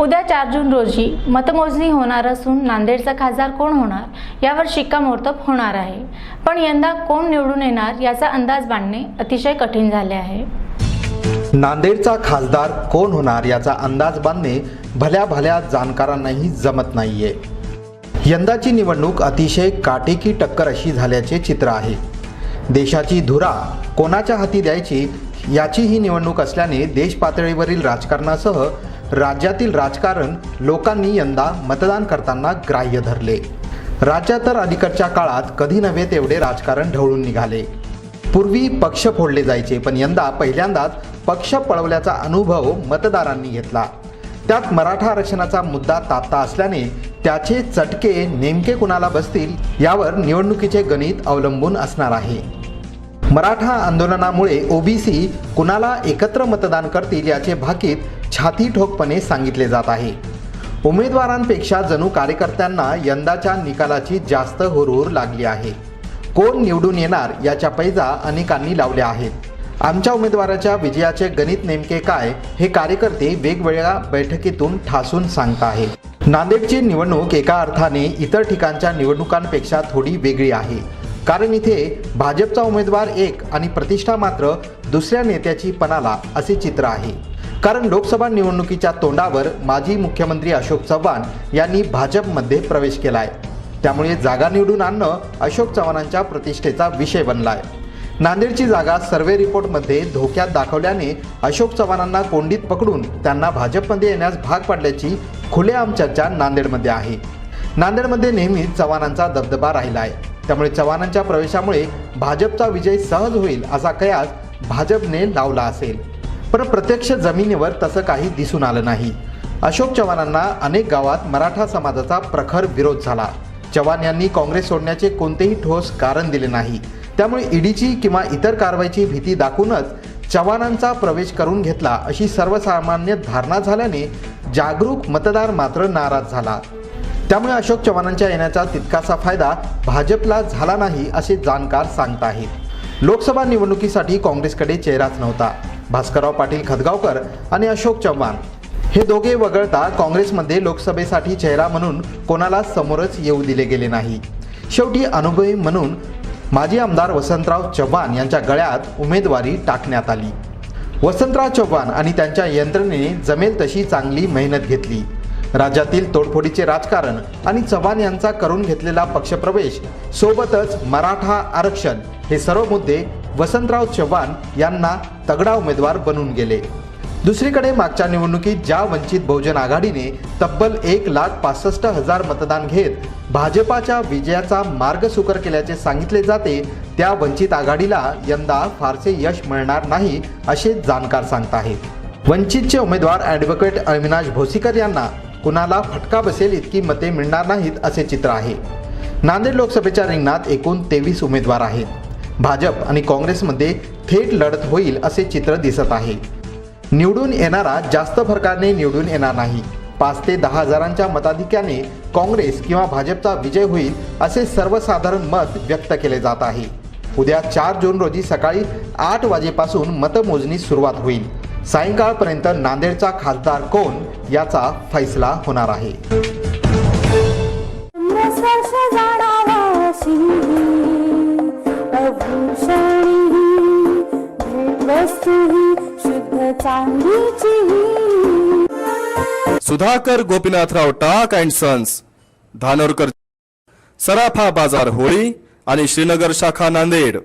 उद्या चार जून रोजी मतमोजणी होणार असून नांदेडचा खासदार कोण होणार यावर शिक्कामोर्तब होणार आहे. पण यंदा कोण निवडून येणार याचा अंदाज बांधणे अतिशय कठीण झाले आहे. नांदेडचा खासदार कोण होणार याचा अंदाज बांधणे भल्या भल्या जाणकारांनाही जमत नाहीये. यंदाची निवडणूक अतिशय काटेकी टक्कर अशी झाल्याचे चित्र आहे. देशाची धुरा कोणाच्या हाती द्यायची याची ही निवडणूक असल्याने देश पातळीवरील राजकारणासह राज्यातील राजकारण लोकांनी यंदा मतदान करताना ग्राह्य धरले. राज्यात तर अलीकडच्या काळात कधी नव्हे तेवढे राजकारण ढवळून निघाले. पूर्वी पक्ष फोडले जायचे पण यंदा पहिल्यांदाच पक्ष पळवल्याचा अनुभव मतदारांनी घेतला. त्यात मराठा आरक्षणाचा मुद्दा तापता असल्याने त्याचे चटके नेमके कुणाला बसतील यावर निवडणुकीचे गणित अवलंबून असणार आहे. मराठा आंदोलनामुळे ओबीसी कुणाला एकत्र मतदान करतील याचे भाकीत छाती ठोकपणे सांगितले जात आहे. उमेदवारांपेक्षा जणू कार्यकर्त्यांना यंदाच्या निकालाची जास्त हुरहुर लागली आहे. कोण निवडून येणार याच्या पैजा अनेकांनी लावल्या आहेत. आमच्या उमेदवाराच्या विजयाचे गणित नेमके काय हे कार्यकर्ते वेगवेगळ्या बैठकीतून ठासून सांगत आहे नांदेडची निवडणूक एका अर्थाने इतर ठिकाणच्या निवडणुकांपेक्षा थोडी वेगळी आहे. कारण इथे भाजपचा उमेदवार एक आणि प्रतिष्ठा मात्र दुसऱ्या नेत्याची पणाला असे चित्र आहे. कारण लोकसभा निवडणुकीच्या तोंडावर माजी मुख्यमंत्री अशोक चव्हाण यांनी भाजपमध्ये प्रवेश केलाय. त्यामुळे जागा निवडून आणणं अशोक चव्हाणांच्या प्रतिष्ठेचा विषय बनलाय. नांदेडची जागा सर्वे रिपोर्टमध्ये धोक्यात दाखवल्याने अशोक चव्हाणांना कोंडीत पकडून त्यांना भाजपमध्ये येण्यास भाग पाडल्याची खुलेआम चर्चा नांदेडमध्ये आहे. नांदेडमध्ये नेहमीच चव्हाणांचा दबदबा राहिला आहे त्यामुळे चव्हाणांच्या प्रवेशामुळे भाजपचा विजय सहज होईल असा कयास भाजपने लावला असेल. पण प्रत्यक्ष जमिनीवर तसं काही दिसून आलं नाही. अशोक चव्हाणांना अनेक गावात मराठा समाजाचा प्रखर विरोध झाला. चव्हाण यांनी काँग्रेस सोडण्याचे कोणतेही ठोस कारण दिले नाही. त्यामुळे ईडीची किंवा इतर कारवाईची भीती दाखवूनच चव्हाणांचा प्रवेश करून घेतला अशी सर्वसामान्य धारणा झाल्याने जागरूक मतदार मात्र नाराज झाला. त्यामुळे अशोक चव्हाणांच्या येण्याचा तितकासा फायदा भाजपला झाला नाही असे जाणकार सांगत आहेत लोकसभा निवडणुकीसाठी काँग्रेसकडे चेहराच नव्हता. भास्करराव पाटील खदगावकर आणि अशोक चव्हाण. हे दोघे वगळता काँग्रेसमध्ये लोकसभेसाठी चेहरा म्हणून कोणाला समोरच येऊ दिले गेले नाही. शेवटी अनुभवी म्हणून माजी आमदार वसंतराव चव्हाण यांच्या गळ्यात उमेदवारी टाकण्यात आली. वसंतराव चव्हाण आणि त्यांच्या यंत्रणेने जमेल तशी चांगली मेहनत घेतली. राज्यातील तोडफोडीचे राजकारण आणि चव्हाण यांचा करून घेतलेला पक्षप्रवेश सोबतच मराठा आरक्षण हे सर्व मुद्दे वसंतराव चव्हाण यांना तगडा उमेदवार बनून गेले. दुसरीकडे मागच्या निवडणुकीत ज्या वंचित बहुजन आघाडीने तब्बल एक लाख पासष्ट हजार मतदान घेत भाजपाच्या विजयाचा मार्ग सुकर केल्याचे सांगितले जाते त्या वंचित आघाडीला यंदा फारसे यश मिळणार नाही असे जाणकार सांगत आहेत वंचितचे उमेदवार ॲडव्होकेट अविनाश भोसीकर यांना कुणाला फटका बसेल इतकी मते मिळणार नाहीत असे चित्र आहे. नांदेड लोकसभेच्या रिंगणात एकूण तेवीस उमेदवार आहेत. भाजप आणि काँग्रेसमध्ये थेट लढत होईल असे चित्र दिसत आहे. निवडून येणारा जास्त फरकाने निवडून येणार नाही. पाच ते दहा हजारांच्या मताधिक्याने काँग्रेस किंवा भाजपचा विजय होईल असे सर्वसाधारण मत व्यक्त केले जात आहे. उद्या चार जून रोजी सकाळी आठ वाजेपासून मतमोजणी सुरुवात होईल. सायंकाळपर्यंत नांदेडचा खासदार कोण याचा फैसला होणार आहे. सुधाकर गोपीनाथराव टाक अँड सन्स धानोरकर सराफा बाजार होळी आणि श्रीनगर शाखा नांदेड.